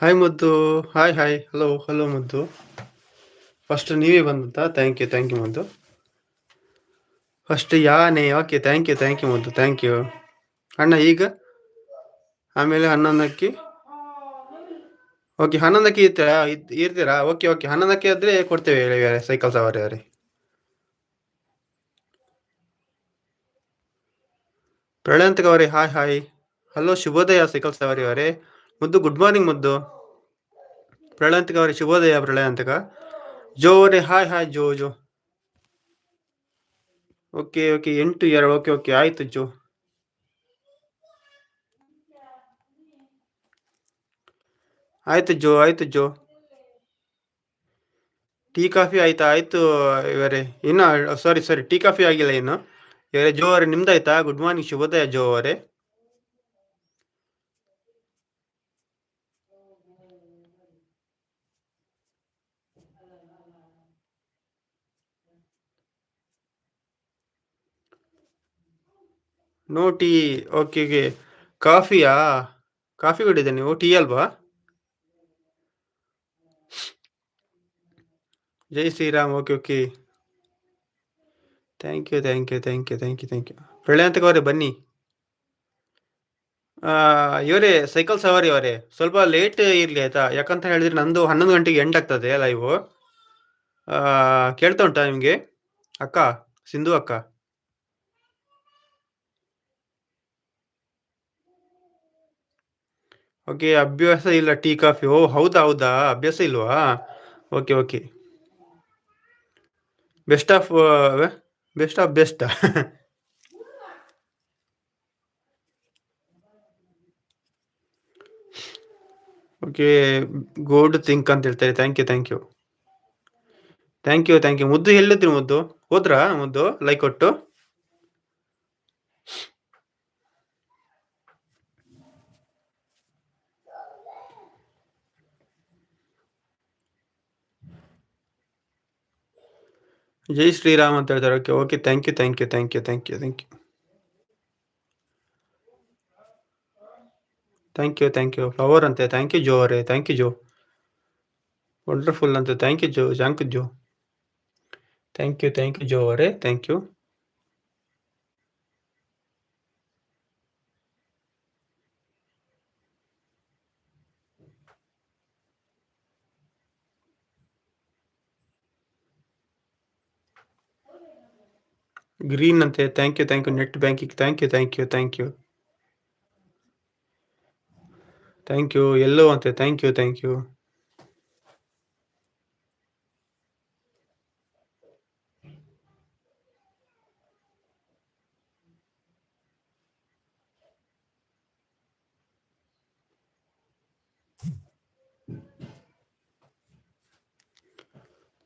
Hi ಮದ್ದು hi hi hello hello ಮದ್ದು first ನೀವೇ ಬಂದಂತ. ಥ್ಯಾಂಕ್ ಯು ಥ್ಯಾಂಕ್ ಯು ಮದ್ದು first Yane okay thank you thank you ಮದ್ದು ಥ್ಯಾಂಕ್ ಯು ಅಣ್ಣ, ಈಗ? ಆಮೇಲೆ ಹನ್ನೊಂದಕ್ಕೆ? ಓಕೆ, ಹನ್ನೊಂದಕ್ಕೆ ಇರ್ತೀರಾ? ಇರ್ತೀರಾ? Okay okay. ಹನ್ನೊಂದಕ್ಕೆ ಆದ್ರೆ ಕೊಡ್ತೇವೆ ಸೈಕಲ್ ಸವಾರಿ ಅವರೇ ಪ್ರಳಯಂತಕ ಅವರೇ ಹಾಯ್ ಹಾಯ್ ಹಲೋ ಶುಭೋದಯ ಸೈಕಲ್ ಸವಾರಿ ಅವರೇ. ಮುದ್ದು ಗುಡ್ ಮಾರ್ನಿಂಗ್ ಮುದ್ದು. ಪ್ರಳಯಂತಕ ಅವರೇ ಶುಭೋದಯ ಪ್ರಳಯಂತಕ ಜೋ ರೇ hi hi Jo Jo okay okay ಎಂಟು, ಎರಡು ಓಕೆ ಓಕೆ ಆಯ್ತು ಜೋ. ಆಯ್ತು ಜೋ ಆಯ್ತು ಜೋ. ಟೀ ಕಾಫಿ ಆಯ್ತಾ, ಆಯ್ತು ಇವರೇ. ಇನ್ನ ಸಾರಿ ಸಾರಿ ಟೀ ಕಾಫಿ ಆಗಿಲ್ಲ ಇನ್ನು. ಇವರೇ, ಜೋ ಅವರೇ, ನಿಮ್ದಾಯ್ತಾ? ಗುಡ್ ಮಾರ್ನಿಂಗ್ ಶುಭೋದಯ, ಜೋ ಅವರೇ. ನೋ ಟೀ ಓಕೆ ಓಕೆ ಕಾಫಿಯಾ? ಕಾಫಿ ಕುಡಿದೆ ನೀವು, ಟೀ ಅಲ್ವಾ? ಜೈ Shriram okay okay thank you thank you thank you thank you thank you ಪ್ರಳಯಾಂತಕ ಅವರೇ, ಬನ್ನಿ. ಇವರೇ, ಸೈಕಲ್ ಸವಾರಿ ಅವರೇ, ಸ್ವಲ್ಪ ಲೇಟ್ ಇರಲಿ ಆಯ್ತಾ? ಯಾಕಂತ ಹೇಳಿದ್ರೆ ನಂದು ಹನ್ನೊಂದು ಗಂಟೆಗೆ ಎಂಡ್ ಆಗ್ತದೆ ಲೈವ್ ಕೇಳ್ತಾ ಉಂಟಾ ನಿಮಗೆ? ಅಕ್ಕ, ಸಿಂಧು ಅಕ್ಕ? ಓಕೆ ಅಭ್ಯಾಸ ಇಲ್ಲ ಟೀ, ಕಾಫಿ. ಓ, ಹೌದಾ ಹೌದಾ? ಅಭ್ಯಾಸ ಇಲ್ವಾ? Okay okay best of best of best okay gold think ಅಂತ ಹೇಳ್ತಾರೆ thank you thank you thank you thank you ಮುದ್ದು ಎಲ್ಲಿದ್ರಿ ಮುದ್ದು? ಹೋದ್ರಾ ಮುದ್ದು? ಲೈಕ್ ಕೊಟ್ಟು ಜೈ ಶ್ರೀರಾಮ್ ಅಂತ ಹೇಳ್ತಾರೆ okay okay thank you thank you thank you thank you thank you thank you thank you flower ಅಂತೆ ಥ್ಯಾಂಕ್ ಯು ಜೋ ಅವರೇ ಥ್ಯಾಂಕ್ ಯು ಜೋ ವಂಡರ್ಫುಲ್ ಅಂತ thank you Jo thank you Jo thank you thank you Jo ಅವರೇ thank you green ಅಂತೆ thank you thank you net banking thank you thank you thank you thank you yellow ಅಂತೆ thank you thank you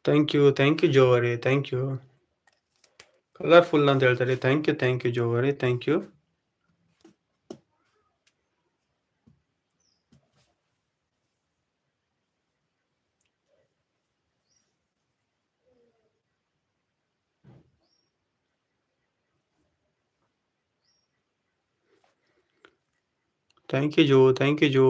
thank you thank you Jo ಅವರೇ thank you colourful ಅಂತ ಹೇಳ್ತಾರೆ thank you thank you Jo ಅವರೇ thank you thank you Jo thank you Jo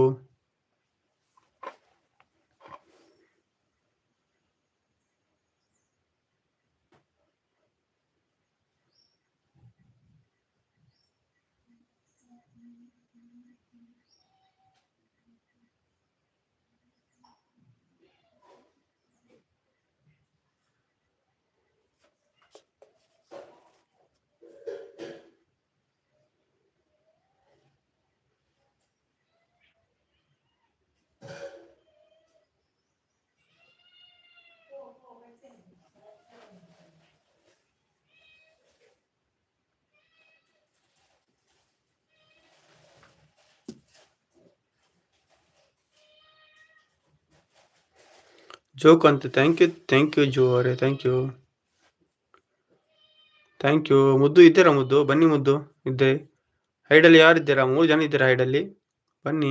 joke ಅಂತ thank you thank you Jo ಅವರೇ thank you thank you ಮುದ್ದು ಇದ್ದೀರಾ ಮುದ್ದು? ಬನ್ನಿ ಮುದ್ದು, ಇದ್ದೆ. ಹೈಡಲ್ಲಿ ಯಾರಿದ್ದೀರಾ? ಮೂರು ಜನ ಇದ್ದೀರಾ ಹೈಡಲ್ಲಿ ಬನ್ನಿ.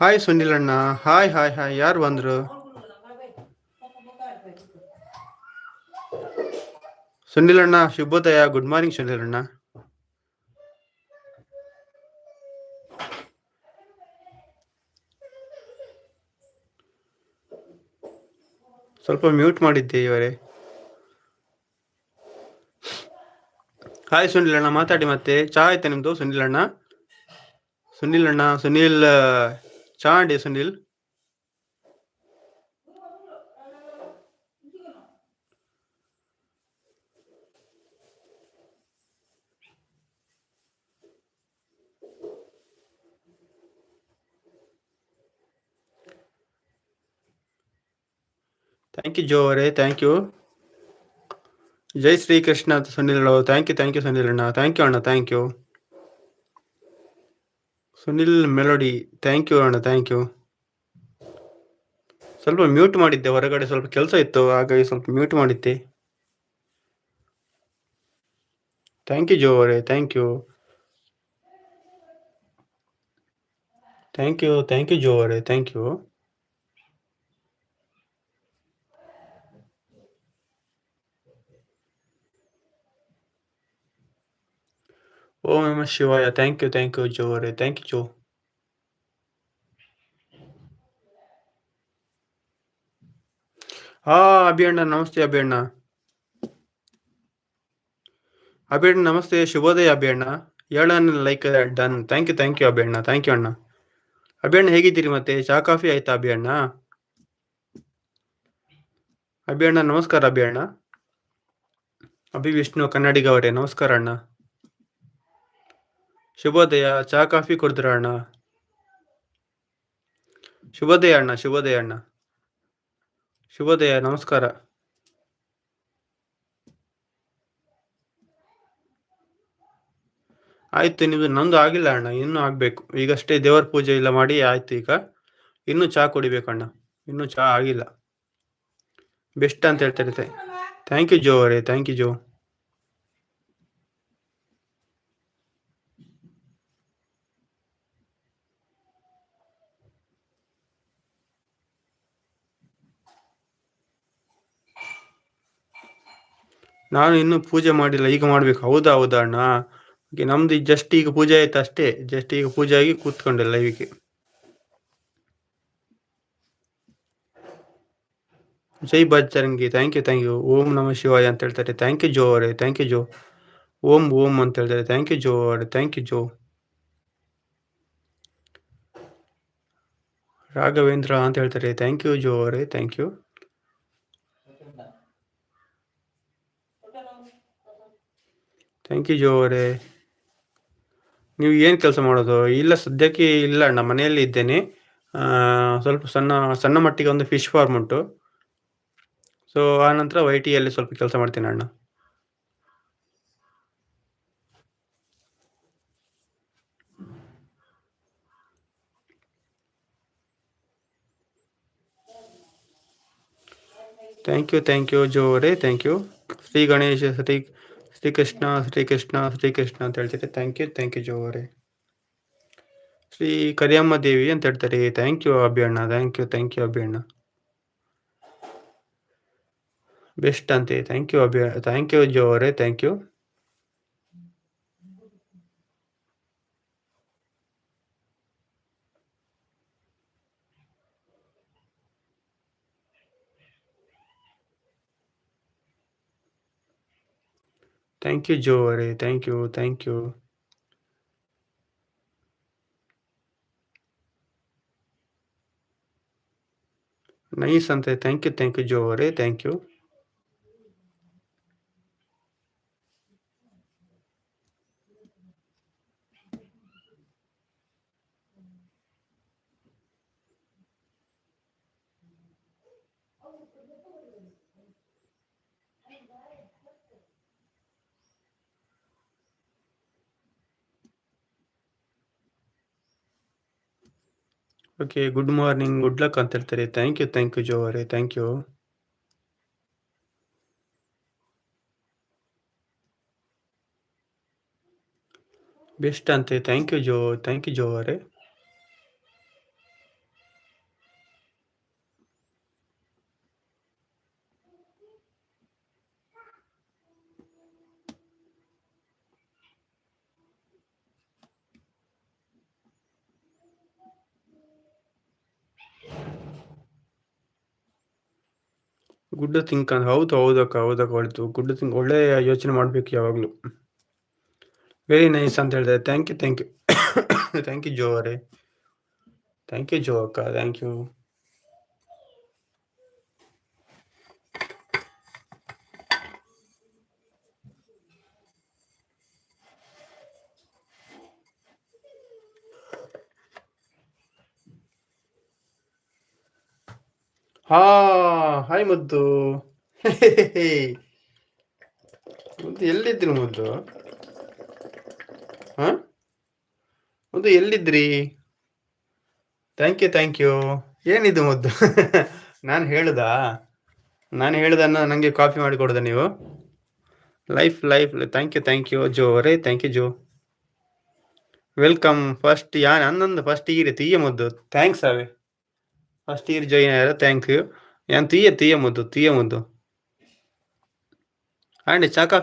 hi Sunil ಅಣ್ಣ. ಹಾಯ್ ಹಾಯ್ ಹಾಯ್ ಯಾರು ಬಂದರು? ಸುನಿಲ್ ಅಣ್ಣ, ಶುಭೋದಯ. ಗುಡ್ ಮಾರ್ನಿಂಗ್ ಸುನಿಲ್ ಅಣ್ಣ. ಸ್ವಲ್ಪ ಮ್ಯೂಟ್ ಮಾಡಿದ್ದೆ ಇವರೇ ಹಾಯ್ ಸುನಿಲ್ ಅಣ್ಣ. ಮಾತಾಡಿ ಮತ್ತೆ. ಚಾ ಆಯ್ತಾ ನಿಮ್ದು ಸುನಿಲ್ ಅಣ್ಣ? ಸುನಿಲ್ ಅಣ್ಣ ಸುನಿಲ್ ಚಾ ಅಂಡಿ ಸುನಿಲ್ ಥ್ಯಾಂಕ್ ಯು ಜೋ ಅವರೇ thank you Jai Shrikrishna Sunil thank you thank you Sunil ಅಣ್ಣ ಥ್ಯಾಂಕ್ ಯು ಅಣ್ಣ thank you Sunil melody thank you ಅಣ್ಣ ಥ್ಯಾಂಕ್ ಯು ಸ್ವಲ್ಪ ಮ್ಯೂಟ್ ಮಾಡಿದ್ದೆ, ಹೊರಗಡೆ ಸ್ವಲ್ಪ ಕೆಲಸ ಇತ್ತು, ಹಾಗಾಗಿ ಸ್ವಲ್ಪ ಮ್ಯೂಟ್ ಮಾಡಿದ್ದೆ. ಥ್ಯಾಂಕ್ ಯು ಜೋ ಅವರೇ thank you thank you thank you Jo ಅವರೇ thank you Om Namah Shivaya thank you thank you Jo ಅವರೇ ಥ್ಯಾಂಕ್ ಯು ಜೋ ಹಾ ಅಭಿಯಣ್ಣ ನಮಸ್ತೆ ಅಭಿ ಅಣ್ಣ ಅಭಿ ಅಣ್ಣ ನಮಸ್ತೆ ಶುಭೋದಯ ಅಭಿ ಅಣ್ಣ ಏಳನ್ನ like done thank you thank you ಅಭಿಯಣ್ಣ thank you ಅಣ್ಣ. ಅಭಿಯಣ್ಣ ಹೇಗಿದ್ದೀರಿ ಮತ್ತೆ? ಚಾ ಕಾಫಿ ಆಯ್ತಾ ಅಭಿಯಣ್ಣ ಅಣ್ಣ ಅಭಿ ಅಣ್ಣ ನಮಸ್ಕಾರ ಅಭಿಯಣ್ಣ ಅಭಿ ವಿಷ್ಣು, ಕನ್ನಡಿಗ ಅವರೇ, ನಮಸ್ಕಾರ, ಅಣ್ಣ. ಶುಭೋದಯ ಚಾ ಕಾಫಿ ಕುಡಿದ್ರ ಅಣ್ಣ? ಶುಭೋದಯ ಅಣ್ಣ ಶುಭೋದಯ ಅಣ್ಣ. ಶುಭೋದಯ, ನಮಸ್ಕಾರ. ಆಯ್ತು, ನಿಮ್ದು ನಂದು ಆಗಿಲ್ಲ ಅಣ್ಣ, ಇನ್ನೂ ಆಗ್ಬೇಕು. ಈಗಷ್ಟೇ ದೇವರ ಪೂಜೆ ಎಲ್ಲ ಮಾಡಿ ಆಯ್ತು ಈಗ. ಇನ್ನೂ ಕುಡಿಬೇಕು ಕುಡಿಬೇಕಣ್ಣ ಇನ್ನೂ ಚಹಾ ಆಗಿಲ್ಲ. ಬೆಸ್ಟ್ ಅಂತ ಹೇಳ್ತಾರೆ ಥ್ಯಾಂಕ್ ಯು ಜೋ ಅವರೇ ಥ್ಯಾಂಕ್ ಯು ಜೋ. ನಾನು ಇನ್ನೂ ಪೂಜೆ ಮಾಡಿಲ್ಲ. ಈಗ ಮಾಡ್ಬೇಕು. ಹೌದಾ ಹೌದಾ ಅಣ್ಣ? ಓಕೆ, ನಮ್ದು ಜಸ್ಟ್ ಈಗ ಪೂಜೆ ಆಯ್ತು ಅಷ್ಟೇ. ಜಸ್ಟ್ ಈಗ ಪೂಜೆ ಆಗಿ ಕೂತ್ಕೊಂಡೆ ಲೈವಿಗೆ ಜೈ Bajrangi thank you thank you ಓಂ ನಮ ಶಿವಾಯ ಅಂತ ಹೇಳ್ತಾರೆ. ಥ್ಯಾಂಕ್ ಯು ಜೋ ಅವರೇ. ಥ್ಯಾಂಕ್ ಯು ಜೋ ಓಂ ಓಂ ಅಂತ ಹೇಳ್ತಾರೆ. ಥ್ಯಾಂಕ್ ಯು ಜೋ ಅವರೇ. ಥ್ಯಾಂಕ್ ಯು ಜೋ ರಾಘವೇಂದ್ರ ಅಂತ ಹೇಳ್ತಾರೆ. ಥ್ಯಾಂಕ್ ಯು ಜೋ ಅವರೇ. ಥ್ಯಾಂಕ್ ಯು ಯು ಜೋ ಅವರೇ ನೀವು ಏನು ಕೆಲಸ ಮಾಡೋದು? ಇಲ್ಲ, ಸದ್ಯಕ್ಕೆ ಇಲ್ಲ ಅಣ್ಣ ಮನೆಯಲ್ಲಿ ಇದ್ದೇನೆ. ಸ್ವಲ್ಪ ಸಣ್ಣ ಸಣ್ಣ ಮಟ್ಟಿಗೆ ಒಂದು ಫಿಶ್ ಫಾರ್ಮ್ ಉಂಟು. ಸೊ ಆ ನಂತರ ವೈ ಟಿಯಲ್ಲಿ ಸ್ವಲ್ಪ ಕೆಲಸ ಮಾಡ್ತೀನಿ ಅಣ್ಣ. Thank you thank you Jo ಅವರೇ ಥ್ಯಾಂಕ್ ಯು ಶ್ರೀ ಗಣೇಶ ಶ್ರೀ ಶ್ರೀಕೃಷ್ಣ ಶ್ರೀ ಕೃಷ್ಣ ಅಂತ ಹೇಳ್ತಾರೆ thank you thank you Jo ಅವರೇ. ಶ್ರೀ ಕರಿಯಮ್ಮ ದೇವಿ ಅಂತ ಹೇಳ್ತಾರೆ. ಥ್ಯಾಂಕ್ ಯು ಅಭಿಯಣ್ಣ. ಥ್ಯಾಂಕ್ ಯು ಥ್ಯಾಂಕ್ ಯು ಅಭಿಯಣ್ಣ. ಬೆಸ್ಟ್ ಅಂತೆ. Thank you Abhi thank you Jo ಅವರೇ. Thank you thank you Jo ಅವರೇ thank you thank you nice ಅಂತೆ thank you thank you Jo ಅವರೇ thank you okay good morning good luck ಅಂತ ಹೇಳ್ತಾರೆ thank you thank you Jo ಅವರೇ thank you best ಅಂತೆ thank you Jo thank you Jo ಅವರೇ good think ಅಂತ ಹೌದು ಹೌದಕ್ಕ ಹೌದಕ್ಕ ಒಳ್ತು ಗುಡ್ ಥಿಂಕ್ ಒಳ್ಳೆ ಯೋಚನೆ ಮಾಡಬೇಕು ಯಾವಾಗಲೂ. ವೆರಿ ನೈಸ್ ಅಂತ ಹೇಳಿದೆ thank you thank you thank you Jo ಅವರೇ. ಥ್ಯಾಂಕ್ ಯು ಜೋ ಅಕ್ಕ. ಥ್ಯಾಂಕ್ ಯು ಹಾ ಹಾಯ್ ಮುದ್ದು. ಮುದ್ದು ಎಲ್ಲಿದ್ರಿ ಮುದ್ದು? ಹಾ? ಮುದ್ದು ಎಲ್ಲಿದ್ರಿ? ಥ್ಯಾಂಕ್ ಯು ಥ್ಯಾಂಕ್ ಯು ಏನಿದು ಮುದ್ದು? ನಾನು ಹೇಳ್ದಾ? ನಾನು ಹೇಳ್ದನ್ನ ನನಗೆ ಕಾಪಿ ಮಾಡಿ ಕೊಡ್ದ ನೀವು? Life life thank you thank you Jo ರೇ thank you Jo welcome first ಯಾ, ನನ್ನೊಂದು ಫಸ್ಟ್ ಈರಿ ತೀಯ ಮುದ್ದು. ಥ್ಯಾಂಕ್ಸ್ ಅವೇ ఫస్ట్ ఇయర్ జాయిన్ అయ్యారు. థ్యాంక్ యూ ఏం తీయ తీయమొద్దు తీయమొద్దు అండి చాకా